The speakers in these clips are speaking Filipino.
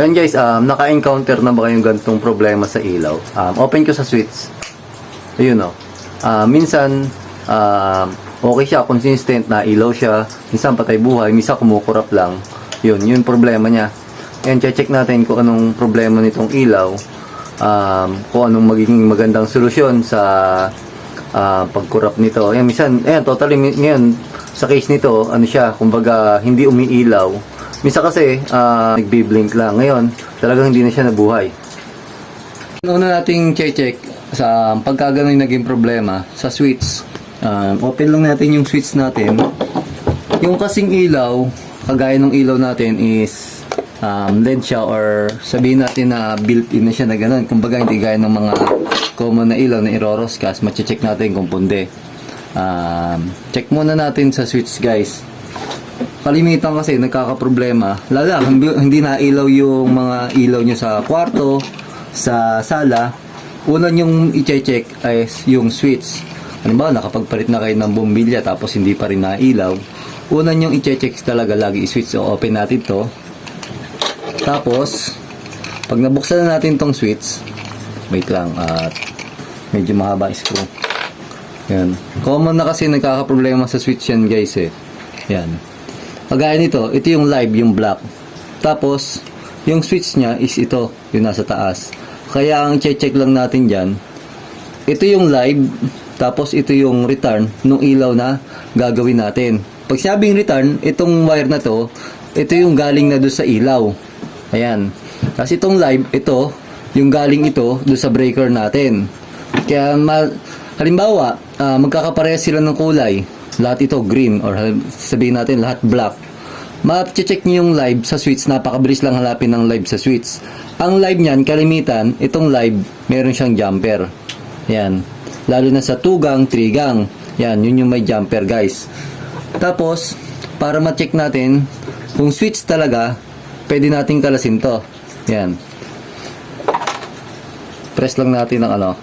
Ayan guys, um, naka-encounter na ba kayong ganitong problema sa ilaw? Um, open ko sa switch. Ayun o. Ah, minsan, um, okay siya, consistent na ilaw siya. Minsan patay buhay, minsan kumukurap lang. Yun, yun problema niya. And check natin kung anong problema nitong ilaw. Um, kung anong magiging magandang solusyon sa ah, pagkurap nito. Ayan, minsan, ayan, totally, ngayon, sa case nito, ano siya, kumbaga, hindi umiilaw. Minsan kasi, ah, nagbi-blink lang. Ngayon, talagang hindi na siya nabuhay. Una nating check sa pagka ganun yung naging problema sa switch. Um, open lang natin yung switch natin. Yung kasing ilaw, kagaya ng ilaw natin is um, LED siya or sabihin natin na built-in na siya na ganun. Kumbaga hindi gaya ng mga common na ilaw na iroroscast, mache-check natin kung punde. Um, check muna natin sa switch guys. Kalimitan kasi nagkakaproblema. Lala, hindi, na ilaw yung mga ilaw nyo sa kwarto, sa sala. Una yung i-check ay yung switch. Ano ba, nakapagpalit na kayo ng bumbilya tapos hindi pa rin nailaw. Una yung i-check talaga lagi i-switch. So, open natin to. Tapos, pag nabuksan na natin tong switch, wait lang, at medyo mahaba screw. Yan. Common na kasi nagkakaproblema sa switch yan guys eh. Yan. Kagaya nito, ito yung live, yung black. Tapos, yung switch niya is ito, yung nasa taas. Kaya ang check lang natin dyan, ito yung live, tapos ito yung return nung ilaw na gagawin natin. Pag sabing return, itong wire na to, ito yung galing na doon sa ilaw. Ayan. Kasi itong live, ito, yung galing ito doon sa breaker natin. Kaya, ma- halimbawa, ah, magkakaparehas sila ng kulay. Lahat ito green or sabihin natin lahat black. Ma-check niyo yung live sa switch. Napakabilis lang hanapin ng live sa switch. Ang live niyan, kalimitan, itong live, meron siyang jumper. Yan. Lalo na sa tugang, trigang. Yan, yun yung may jumper guys. Tapos, para ma-check natin, kung switch talaga, pwede nating kalasin to. Yan. Press lang natin ng ano,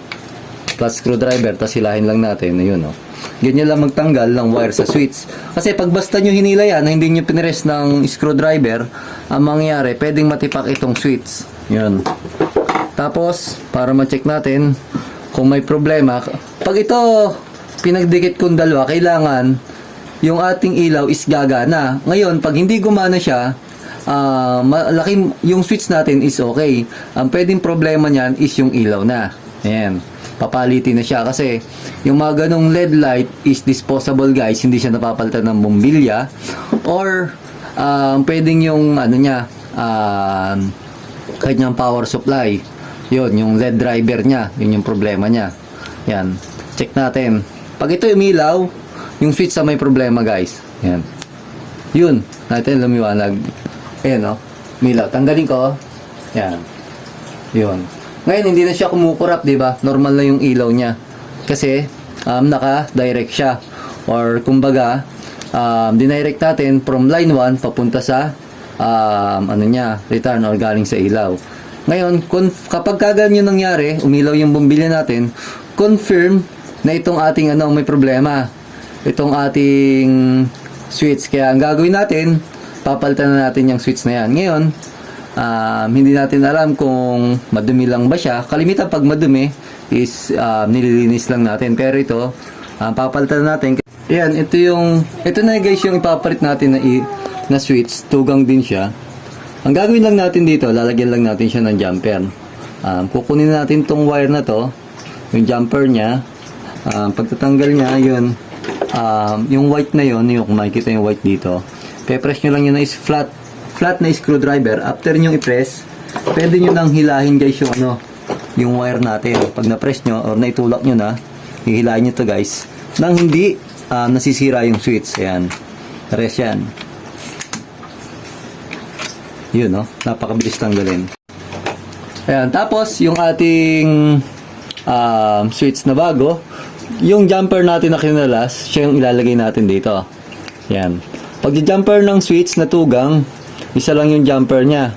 plus screwdriver, tapos hilahin lang natin. Ayun, oh. Ganyan lang magtanggal ng wire sa switch. Kasi pag basta nyo hinila yan, hindi nyo pinres ng screwdriver, ang mangyayari, pwedeng matipak itong switch. Yun. Tapos, para ma-check natin kung may problema, pag ito pinagdikit kong dalawa, kailangan yung ating ilaw is gagana. Ngayon, pag hindi gumana siya, ah malaki yung switch natin is okay. Ang pwedeng problema niyan is yung ilaw na. Ayan. Papalitin na siya kasi yung mga ganong LED light is disposable guys, hindi siya napapalitan ng bombilya or um, pwedeng yung ano niya um, kanyang power supply. Yun, yung LED driver niya, yun yung problema niya. Yan. Check natin. Pag ito umilaw, yung switch sa may problema guys. Yan. Yun. Natin lumiwanag. Ayan o. Umilaw. Tanggalin ko. Yan. Yun. Ngayon, hindi na siya kumukurap, di ba? Normal na yung ilaw niya. Kasi, um, naka-direct siya. Or, kumbaga, um, dinirect natin from line 1 papunta sa um, ano niya, return or galing sa ilaw. Ngayon, kapag kaganyan nangyari, umilaw yung bumbilya natin, confirm na itong ating ano may problema. Itong ating switch. Kaya ang gagawin natin, papalitan na natin yung switch na yan. Ngayon, um, hindi natin alam kung madumi lang ba siya. Kalimitan pag madumi is um, nililinis lang natin. Pero ito, um, papalitan na natin. Yan, ito yung, ito na guys yung ipapalit natin na, i, na switch. Tugang din siya. Ang gagawin lang natin dito, lalagyan lang natin siya ng jumper. Um, kukunin natin tong wire na to, yung jumper niya. Um, pagtatanggal niya, yun, um, yung white na yun, yung kung makikita yung white dito, pe-press nyo lang yun na is flat, flat na screwdriver. After nyo i-press, pwede nyo nang hilahin guys yung ano, yung wire natin. Pag na-press nyo or naitulak nyo na, hihilahin nyo to guys, nang hindi um, nasisira yung switch. Ayan. Rest yan. Yun, no? Napakabilis tanggalin. Ayan. Tapos, yung ating um, switch na bago, yung jumper natin na kinalas, siya yung ilalagay natin dito. Yan. Pag jumper ng switch na tugang, isa lang yung jumper niya.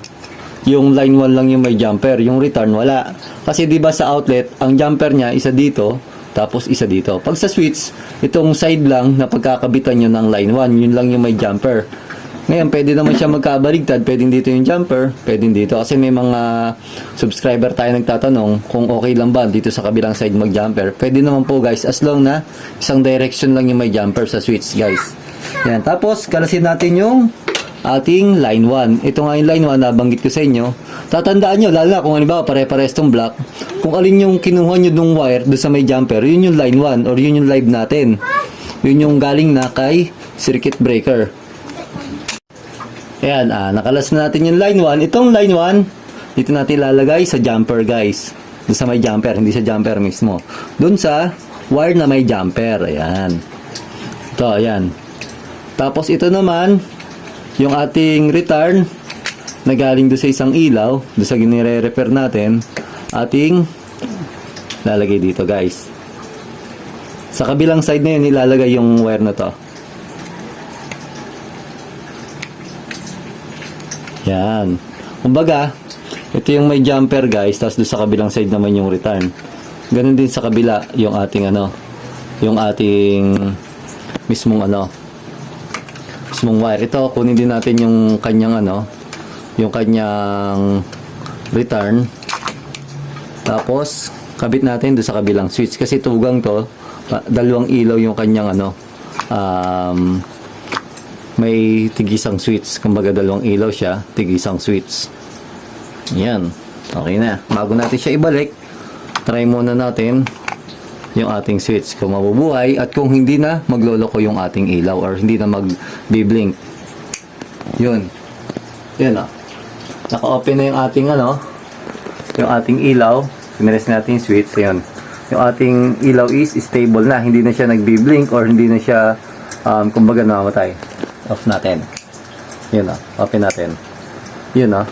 Yung line 1 lang yung may jumper, yung return wala. Kasi 'di ba sa outlet, ang jumper niya isa dito, tapos isa dito. Pag sa switch, itong side lang na pagkakabitan nyo ng line 1, yun lang yung may jumper. Ngayon, pwede naman siya magkabaligtad. Pwede dito yung jumper, pwede dito. Kasi may mga subscriber tayo nagtatanong kung okay lang ba dito sa kabilang side mag-jumper. Pwede naman po guys, as long na isang direction lang yung may jumper sa switch guys. Yan. Tapos, kalasin natin yung ating line 1. Ito nga yung line 1 nabanggit ko sa inyo. Tatandaan nyo, lalo na kung halimbawa pare-pares tong block, kung alin yung kinuha nyo dung wire doon sa may jumper, yun yung line 1 or yun yung live natin. Yun yung galing na kay circuit breaker. Ayan, ah, nakalas na natin yung line 1. Itong line 1, dito natin ilalagay sa jumper guys. Doon sa may jumper, hindi sa jumper mismo. Doon sa wire na may jumper. Ayan. Ito, ayan. Tapos ito naman, yung ating return na galing doon sa isang ilaw, doon sa ginire-repair natin, ating lalagay dito guys. Sa kabilang side na yun, ilalagay yung wire na to. Yan. Kumbaga, ito yung may jumper guys, tapos doon sa kabilang side naman yung return. Ganun din sa kabila yung ating ano, yung ating mismong ano, mismong wire. Ito, kunin din natin yung kanyang ano, yung kanyang return. Tapos, kabit natin doon sa kabilang switch. Kasi tugang to, dalawang ilaw yung kanyang ano, um, may tigisang switch. Kumbaga dalawang ilaw siya, tigisang switch. Yan. Okay na. Bago natin siya ibalik, try muna natin yung ating switch kung mabubuhay at kung hindi na magloloko yung ating ilaw or hindi na mag-blink. Yun. Yun ah. Naka-open na yung ating ano, yung ating ilaw. Pinares natin yung switch. Yun. Yung ating ilaw is stable na. Hindi na siya nagbi-blink or hindi na siya um, kumbaga namamatay. Off natin. Yun ah. Open natin. Yun ah.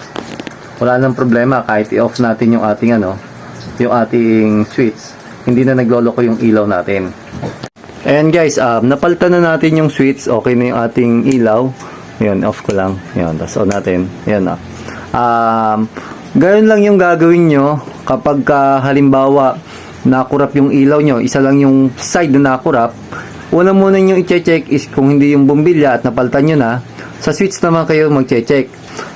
Wala nang problema kahit i-off natin yung ating ano, yung ating switch. Hindi na nagloloko yung ilaw natin. And guys, um, napalitan na natin yung switch. Okay na yung ating ilaw. Yan, off ko lang. Yan, tapos on natin. Yan na. Um, ganun lang yung gagawin nyo kapag ka, halimbawa nakurap yung ilaw nyo, isa lang yung side na nakurap. Una muna nyo i-check is kung hindi yung bumbilya at napalitan nyo na, sa switch naman kayo mag-check.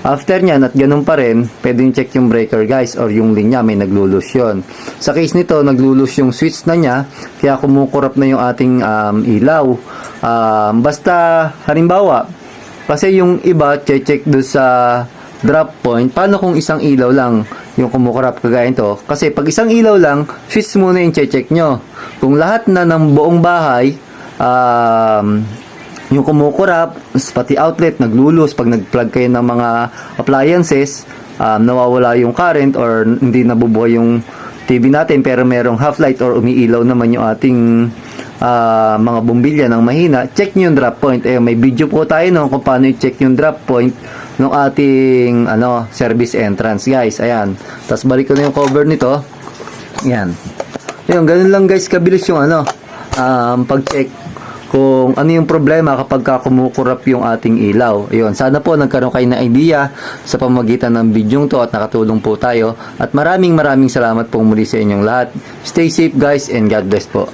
After nyan at ganun pa rin, pwedeng check yung breaker guys or yung linya may naglulus yun. Sa case nito, naglulus yung switch na niya, kaya kumukurap na yung ating um, ilaw. Um, basta, halimbawa, kasi yung iba, check do sa drop point. Paano kung isang ilaw lang yung kumukurap kagaya ito? Kasi pag isang ilaw lang, switch muna yung check nyo. Kung lahat na ng buong bahay, um, yung kumukurap, pati outlet, naglulus pag nag-plug kayo ng mga appliances, um, nawawala yung current or hindi nabubuhay yung TV natin pero merong half light or umiilaw naman yung ating ah, mga bumbilya ng mahina, check nyo yung drop point. Eh, may video po tayo no, kung paano i-check yung drop point ng ating ano, service entrance, guys. Ayan. Tapos balik ko na yung cover nito. Ayan. Yun, ganun lang guys, kabilis yung ano, um, pag-check kung ano yung problema kapag ka kumukurap yung ating ilaw. Ayun, sana po nagkaroon kayo ng idea sa pamagitan ng bidyong to at nakatulong po tayo. At maraming maraming salamat po muli sa inyong lahat. Stay safe guys and God bless po.